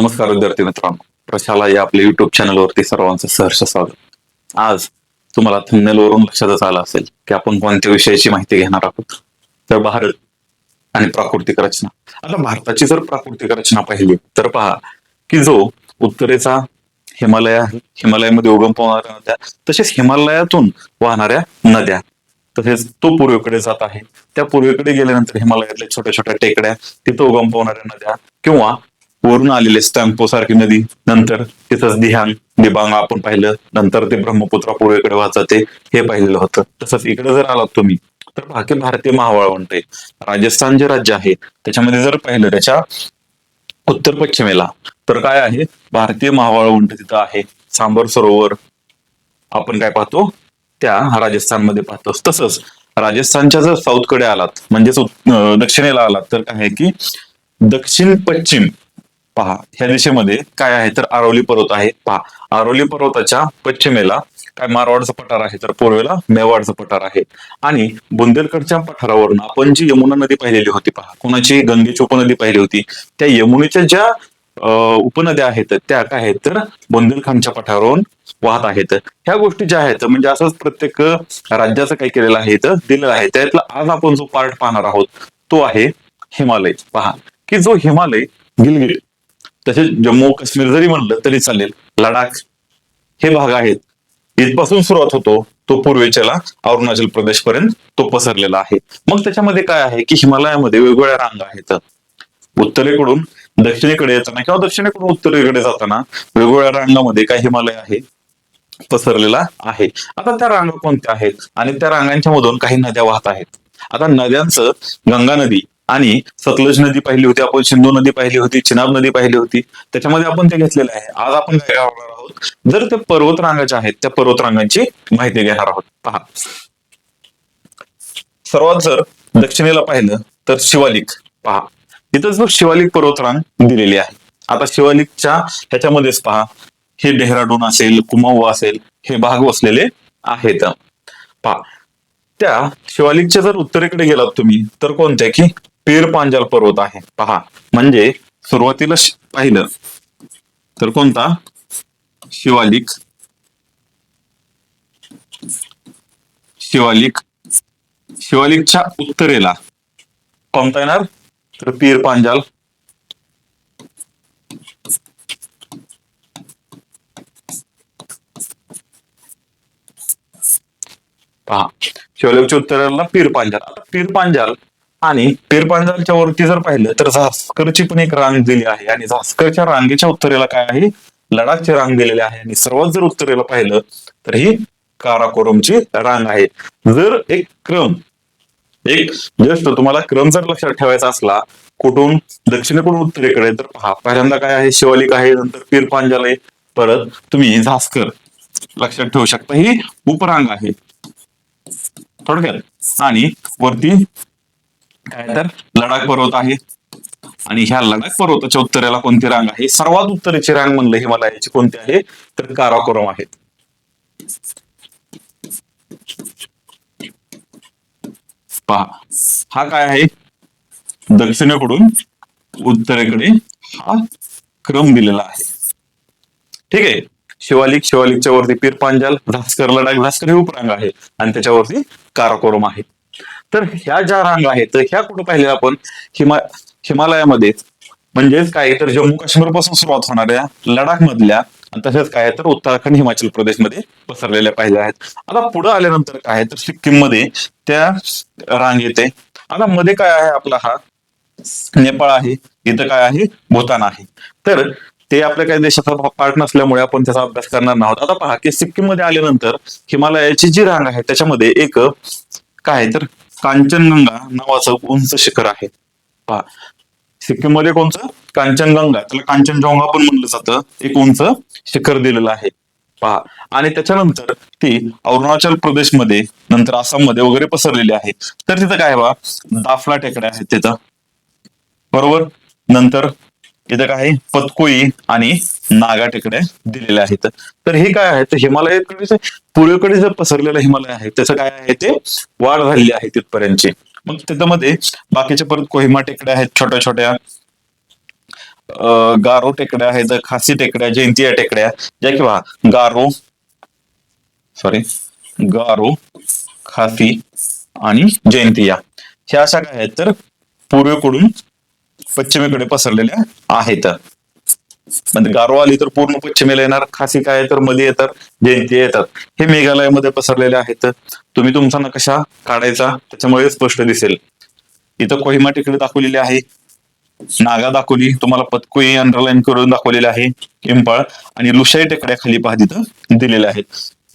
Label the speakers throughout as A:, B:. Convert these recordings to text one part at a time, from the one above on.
A: नमस्कार विद्यार्थी मित्रांनो. प्रशाला या आपल्या युट्यूब चॅनलवरती सर्वांचं सहर्ष स्वागत. आज तुम्हाला thumbnail वरून लक्षातच आलं असेल की आपण कोणत्या विषयाची माहिती घेणार आहोत? तर भारत आणि प्राकृतिक रचना. आता भारताची जर प्राकृतिक रचना पाहिली तर पहा की जो उत्तरेचा हिमालय आहे हिमालयामध्ये उगम पावणाऱ्या नद्या तसेच हिमालयातून वाहणाऱ्या नद्या तसेच तो पूर्वेकडे जात आहे. त्या पूर्वेकडे गेल्यानंतर हिमालयातल्या छोट्या छोट्या टेकड्या तिथं उगम पावणाऱ्या नद्या किंवा वरून आलेले स्टॅम्पो सारखी नदी नंतर तिथंच दिहांग दिबांग आपण पाहिलं नंतर ते ब्रह्मपुत्रा पूर्वेकडे वाचते हे पाहिलेलं होतं. तसंच इकडे जर आलात तुम्ही तर भारतीय भारतीय महावळवंट आहे. राजस्थान जे राज्य आहे त्याच्यामध्ये जर पाहिलं त्याच्या उत्तर पश्चिमेला तर काय आहे? भारतीय महावळवंट तिथं आहे. सांबर सरोवर आपण काय पाहतो? त्या राजस्थानमध्ये पाहतो. तसंच राजस्थानच्या जर साऊथकडे आलात म्हणजेच दक्षिणेला आलात तर काय आहे की दक्षिण पश्चिम पहा ह्या दिशेमध्ये काय आहे तर आरोली पर्वत आहे. पहा आरोली पर्वताच्या पश्चिमेला काय मारवाडचं पठार आहे तर पूर्वेला मेवाडचं पठार आहे. आणि बुंदेलकडच्या पठारावरून आपण जी यमुना नदी पाहिलेली होती पहा कोणाची? गंगेची उपनदी पाहिली होती. त्या यमुनेच्या ज्या उपनद्या आहेत त्या काय आहेत तर बुंदेलखंडच्या पठारावरून वाहत आहेत. ह्या गोष्टी ज्या आहेत म्हणजे असंच प्रत्येक राज्याचं काय केलेलं आहे तर दिलेलं आहे. त्यातला आज आपण जो पार्ट पाहणार आहोत तो आहे हिमालय. पहा की जो हिमालय गिलगिट तसेच जम्मू काश्मीर जरी म्हणलं तरी चालेल लडाख हे भाग आहेत. इथपासून सुरुवात होतो तो पूर्वेच्याला अरुणाचल प्रदेश पर्यंत तो पसरलेला आहे. मग त्याच्यामध्ये काय आहे की हिमालयामध्ये वेगवेगळ्या रांगा आहेत. उत्तरेकडून दक्षिणेकडे येताना किंवा दक्षिणेकडून उत्तरेकडे जाताना वेगवेगळ्या रांगामध्ये काय हिमालय आहे पसरलेला आहे. आता त्या रांगा कोणत्या आहेत? आणि त्या रांगांच्या मधून काही नद्या वाहत आहेत. आता नद्यांचं गंगा नदी आणि सतलज नदी पाहिली होती आपण सिंधू नदी पाहिली होती चिनाब नदी पाहिली होती त्याच्यामध्ये आपण ते घेतलेलं आहे. आज आपण काय आवडणार आहोत? जर त्या पर्वतरांगाच्या आहेत त्या पर्वतरांगांची माहिती घेणार आहोत. पहा. सर्वात जर दक्षिणेला पाहिलं तर शिवालिक. पहा. इथं जो शिवालिक पर्वतरांग दिलेली आहे. आता शिवालिकच्या ह्याच्यामध्येच पहा. हे डेहराडून असेल कुमाऊ असेल हे भाग वसलेले आहेत. पहा. त्या शिवालिकच्या जर उत्तरेकडे गेलात तुम्ही तर कोणत्या की? पीर पांजाल पर्वत आहे. पहा म्हणजे सुरुवातीला पाहिलं तर कोणता? शिवालिक. शिवालिक. शिवालिकच्या उत्तरेला कोणता येणार? तर पीर पांजाल. पहा शिवालिकच्या उत्तरेला पीर पांजाल. पीर पांजाल आणि पीरपांजालच्या वरती जर पाहिलं तर झास्करची पण एक रांग दिली आहे. आणि झास्करच्या रांगेच्या उत्तरेला काय आहे? लडाखची रांग दिलेली आहे. आणि सर्वात जर उत्तरेला पाहिलं तर ही काराकोरमची रांग आहे. जर एक क्रम एक जस्ट तुम्हाला क्रम जर लक्षात ठेवायचा असला कुठून? दक्षिणेकडून उत्तरेकडे तर पहा पहिल्यांदा काय आहे? शिवालिक आहे नंतर पीर पांजाल आहे. परत तुम्ही झास्कर लक्षात ठेवू शकता ही उपरांग आहे. थोडक्यात. आणि वरती काय? तर लडाख पर्वत आहे. आणि ह्या लडाख पर्वताच्या उत्तरेला कोणती रांग आहे? सर्वात उत्तरेची रांग म्हणलं हिमालयाची कोणती आहे? तर काराकोरम आहेत पहा. हा काय आहे? दक्षिणेकडून उत्तरेकडे हा क्रम दिलेला आहे. ठीक आहे. शिवालिक शिवालिकच्या वरती पीर पांजाल भास्कर लडाख भास्कर हे उपरांग आहे. आणि त्याच्यावरती काराकोरम आहे. तर ह्या ज्या रांग आहेत तर ह्या कुठं पाहिल्या आपण? हिमा हिमालयामध्ये. म्हणजेच काय तर जम्मू काश्मीरपासून सुरुवात होणाऱ्या लडाख मधल्या तसेच काय तर उत्तराखंड हिमाचल प्रदेशमध्ये पसरलेल्या पाहिल्या आहेत. आता पुढे आल्यानंतर काय तर सिक्कीममध्ये त्या रांग येते. आता मध्ये काय आहे आपला हा? नेपाळ आहे. इथं काय आहे? भूतान आहे. तर ते आपल्या काही देशाचा पार्ट नसल्यामुळे आपण त्याचा अभ्यास करणार नाहोत. आता पहा की सिक्कीममध्ये आल्यानंतर हिमालयाची जी रांग आहे त्याच्यामध्ये एक काय आहे तर कांचनगंगा नावाचं उंच शिखर आहे. पहा. सिक्कीममध्ये कोणतं? कांचनगंगा. त्याला कांचनजोंगा पण म्हणलं जातं. एक उंच शिखर दिलेलं आहे. पहा. आणि त्याच्यानंतर ती अरुणाचल प्रदेशमध्ये नंतर आसाममध्ये वगैरे पसरलेली आहे. तर तिथं काय बा? दाफला टेकड्या आहेत तिथं. बरोबर? नंतर इथं काय आहे? पतकोई आणि नागा टेकड्या दिलेल्या आहेत. तर हे काय आहे? तर हिमालयाकडे पूर्वेकडे जर पसरलेलं हिमालय आहे त्याचं काय आहे? ते वाढ झालेली आहे तिथपर्यंतची. मग त्याच्यामध्ये बाकीच्या परत कोहिमा टेकड्या आहेत छोट्या छोट्या गारो टेकड्या आहेत खासी टेकड्या जयंतिया टेकड्या ज्या किंवा गारो सॉरी गारो खासी आणि जयंतिया. ह्या अशा काय आहेत तर पूर्वेकडून पश्चिमेकडे पसरलेल्या आहेत. म्हणजे गारो आली तर पूर्ण पश्चिमेला येणार खासी काय तर मध्ये येतात जयंती येतात. हे मेघालयामध्ये पसरलेले आहेत. तुम्ही तुमचा नकाशा काढायचा त्याच्यामुळे स्पष्ट दिसेल. इथं कोहिमा टेकडी दाखवलेली आहे. नागा दाखवली तुम्हाला पतकोई अंडरलाईन करून दाखवलेले आहे किंपाळ आणि लुशाई टेकड्या खाली पहा तिथं दिलेल्या आहेत.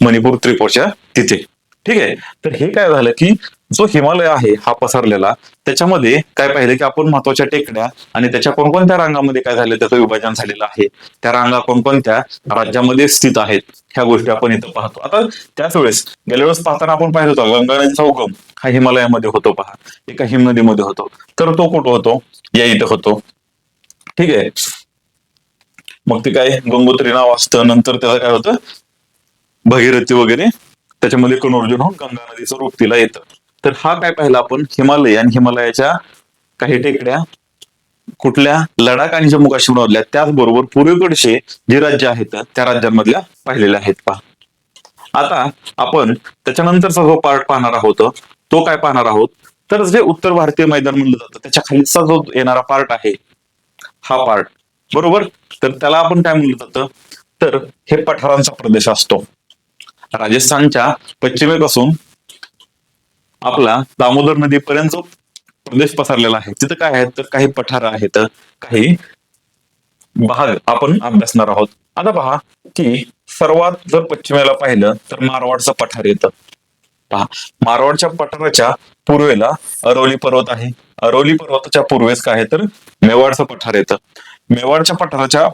A: मणिपूर त्रिपुरच्या तिथे. ठीक आहे? तर हे काय झालं की जो हिमालय आहे हा पसरलेला त्याच्यामध्ये काय पाहिलं की आपण महत्त्वाच्या टेकड्या आणि त्याच्या कोणकोणत्या रांगामध्ये काय झालं त्याचं विभाजन झालेलं आहे त्या रांगा कोणकोणत्या राज्यामध्ये स्थित आहेत ह्या गोष्टी आपण इथं पाहतो. आता त्याच वेळेस गेल्या वेळेस पाहताना आपण पाहिलं होतं गंगा नदीचा उगम हा हिमालयामध्ये होतो पहा एका हिमनदीमध्ये होतो. तर तो कुठं होतो? या इथं होतो. ठीक आहे. मग ते काय गंगोत्री नाव असतं नंतर त्याला काय होतं? भगीरथी वगैरे त्याच्यामध्ये कनोर्जन होऊन गंगा नदीचं रूप तिला येतं. तर हा काय पाहिला आपण? हिमालय आणि हिमालयाच्या काही टेकड्या कुठल्या लडाख आणि जम्मू काश्मीरमधल्या त्याचबरोबर पूर्वेकडचे जे राज्य आहेत त्या राज्यांमधल्या पाहिलेल्या आहेत. पहा. आता आपण त्याच्यानंतरचा जो पार्ट पाहणार आहोत तो काय पाहणार आहोत? तर जे उत्तर भारतीय मैदान म्हणलं जातं त्याच्या खालीचा जो येणारा पार्ट आहे हा पार्ट बरोबर? तर त्याला आपण काय म्हणलं जातं? तर हे पठारांचा प्रदेश असतो. राजस्थानच्या पश्चिमेपासून आपला दामोदर नदीपर्यंत जो प्रदेश पसरलेला आहे तिथं काय आहेत? तर काही पठार आहेत काही भाग आपण अभ्यासणार आहोत. आता पहा की सर्वात जर पश्चिमेला पाहिलं तर मारवाडचं पठार येतं. पहा मारवाडच्या पठाराच्या पूर्वेला अरवली पर्वत आहे. अरवली पर्वताच्या पूर्वेस काय आहे? तर मेवाडचं पठार येतं. मेवाडच्या पठाराच्या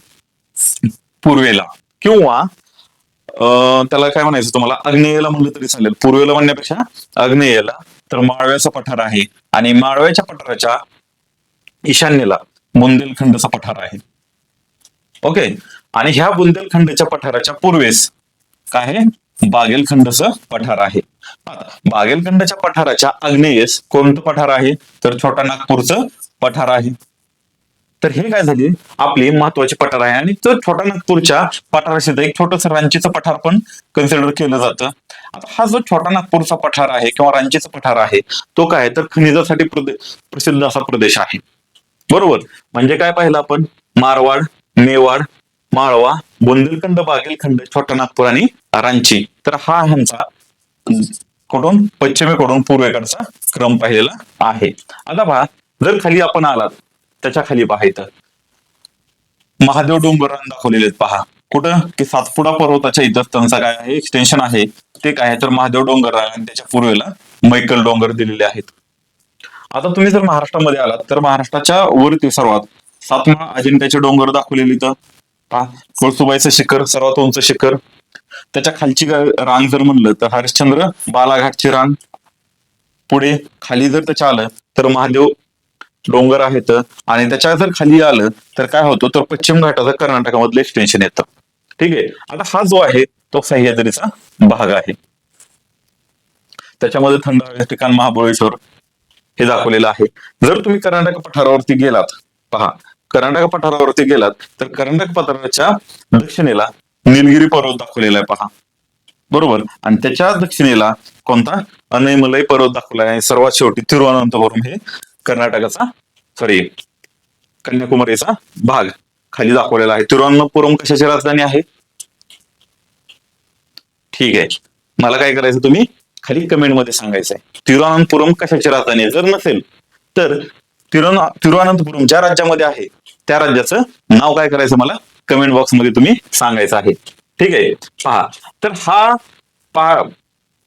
A: पूर्वेला किंवा त्याला काय म्हणायचं तुम्हाला? आग्नेयला म्हणलं तरी चालेल. पूर्वेला म्हणण्यापेक्षा आग्नेयला. तर माळव्याचा पठार आहे आणि माळव्याच्या पठाराच्या ईशान्येला बुंदेलखंडचा पठार आहे. ओके? आणि ह्या बुंदेलखंडच्या पठाराच्या पूर्वेस काय आहे? बागेलखंडचं पठार आहे. आता बागेलखंडच्या पठाराच्या आग्नेयेस कोणतं पठार आहे? तर छोटा नागपूरचं पठार आहे. तर हे काय झाले? आपले महत्त्वाचे पठार आहे. आणि तर छोटा नागपूरच्या पठाराशी एक छोटस रांचीचं पठार पण कन्सिडर केलं जातं. आता हा जो छोटा नागपूरचा पठार आहे किंवा रांचीचा पठार आहे तो काय तर खनिजासाठी प्रसिद्ध असा प्रदेश आहे. बरोबर? म्हणजे काय पाहिलं आपण? मारवाड मेवाड माळवा बुंदेलखंड बागेलखंड छोटा नागपूर आणि रांची. तर हा ह्यांचा कडून पश्चिमेकडून पूर्वेकडचा क्रम पाहिलेला आहे. आता पहा जर खाली आपण आलात त्याच्याखाली इथं महादेव डोंगर दाखवलेले आहेत. पहा. कुठं? की सातपुडा पर्वताच्या इथं त्यांचा काय आहे? एक्सटेन्शन आहे. ते काय आहे? तर महादेव डोंगर आणि त्याच्या पूर्वेला मैकल डोंगर दिलेले आहेत. आता तुम्ही जर महाराष्ट्रामध्ये आलात तर महाराष्ट्राच्या वरती सर्वात सातमा अजिंठ्याचे डोंगर दाखवलेले इथं. पहा. कळसुबाईचं शिखर सर्वात उंच शिखर. त्याच्या खालची रांग जर म्हणलं तर हरिश्चंद्र बालाघाटची रांग. पुढे खाली जर त्याच्या आलं तर महादेव डोंगर आहेत आणि त्याच्या जर खाली आलं तर काय होतं? तर पश्चिम घाटाचं कर्नाटकामधलं एक्सटेन्शन येतं. ठीक आहे? आता हा जो आहे तो सह्याद्रीचा भाग आहे. त्याच्यामध्ये थंड हवेचं ठिकाण महाबळेश्वर हे दाखवलेलं आहे. जर तुम्ही कर्नाटक पठारावरती गेलात पहा कर्नाटक पठारावरती गेलात तर कर्नाटक पठाराच्या दक्षिणेला निलगिरी पर्वत दाखवलेला आहे पहा. बरोबर? आणि त्याच्या दक्षिणेला कोणता? अनैमलय पर्वत दाखवला आहे. सर्वात शेवटी तिरुवनंतपुरम हे कर्नाटकाचा सॉरी कन्याकुमारीचा भाग खाली दाखवलेला आहे. तिरुवनंतपुरम कशाची राजधानी आहे? ठीक आहे. मला काय करायचं तुम्ही? खाली कमेंटमध्ये सांगायचं आहे. तिरुवनंतपुरम कशाची राजधानी आहे? जर नसेल तर तिरुवन तिरुवनंतपुरम ज्या राज्यामध्ये आहे त्या राज्याचं नाव काय करायचं मला? कमेंट बॉक्समध्ये तुम्ही सांगायचं आहे. ठीक आहे? पहा. तर हा पहा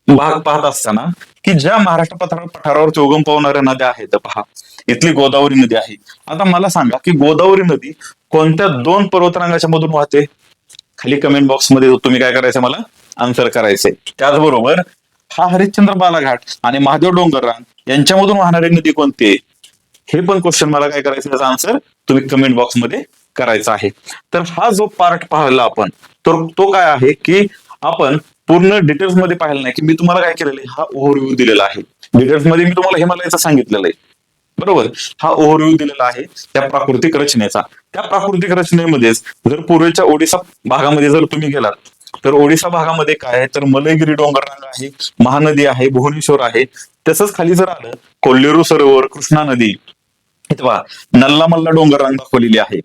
A: भाग पाहत असताना की ज्या महाराष्ट्र पठार पठारावरती उगम पावणाऱ्या नद्या आहेत पहा इथली गोदावरी नदी आहे. आता मला सांगा की गोदावरी नदी कोणत्या दोन पर्वतरांगाच्या मधून वाहते? खाली कमेंट बॉक्समध्ये तुम्ही काय करायचं मला? आन्सर करायचंय. त्याचबरोबर हा हरिश्चंद्र बालाघाट आणि महादेव डोंगर रांग यांच्यामधून वाहणारी नदी कोणती आहे? हे पण क्वेश्चन मला काय करायचं त्याचा आन्सर तुम्ही कमेंट बॉक्समध्ये करायचा आहे. तर हा जो पार्ट पाहिला आपण तर तो काय आहे की आपण पूर्ण डिटेल्समध्ये पाहिलं नाही की मी तुम्हाला काय केलेलं आहे? हा ओव्हरव्ह्यू दिलेला आहे. डिटेल्समध्ये मी तुम्हाला हिमालयाचं सांगितलेलं आहे. बरोबर? हा ओव्हरव्ह्यू दिलेला आहे त्या प्राकृतिक रचनेचा. त्या प्राकृतिक रचनेमध्येच जर पूर्वेच्या ओडिसा भागामध्ये जर तुम्ही गेलात तर ओडिसा भागामध्ये काय आहे? तर मलयगिरी डोंगररांग आहे महानदी आहे भुवनेश्वर आहे. तसंच खाली जर आलं कोल्लेरू सरोवर कृष्णा नदी. इथं नल्ला मल्ला डोंगररांग दाखवलेली आहे.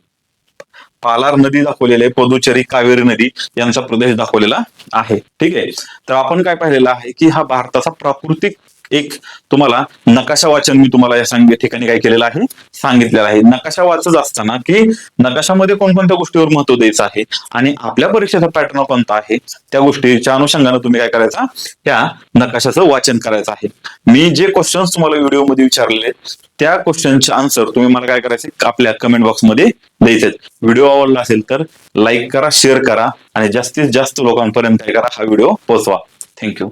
A: पालार नदी दाखवलेली आहे पदुचेरी कावेरी नदी यांचा प्रदेश दाखवलेला आहे. ठीक आहे? तर आपण काय पाहिलेलं आहे की हा भारताचा प्राकृतिक एक तुम्हाला नकाशा वाचन मी तुम्हाला या सांग ठिकाणी काय केलेलं आहे? सांगितलेलं आहे. नकाशा वाचत असताना की नकाशामध्ये कोणकोणत्या गोष्टीवर महत्त्व द्यायचं आहे आणि आपल्या परीक्षेचा पॅटर्न कोणता आहे त्या गोष्टीच्या अनुषंगाने तुम्ही काय करायचा? त्या नकाशाचं वाचन करायचं आहे. मी जे क्वेश्चन्स तुम्हाला व्हिडिओमध्ये विचारलेले त्या क्वेश्चनचे आन्सर तुम्ही मला काय करायचे? आपल्या कमेंट बॉक्समध्ये द्यायचे. व्हिडिओ आवडला असेल तर लाईक करा शेअर करा आणि जास्तीत जास्त लोकांपर्यंत काय करा हा व्हिडिओ पोहोचवा. थँक्यू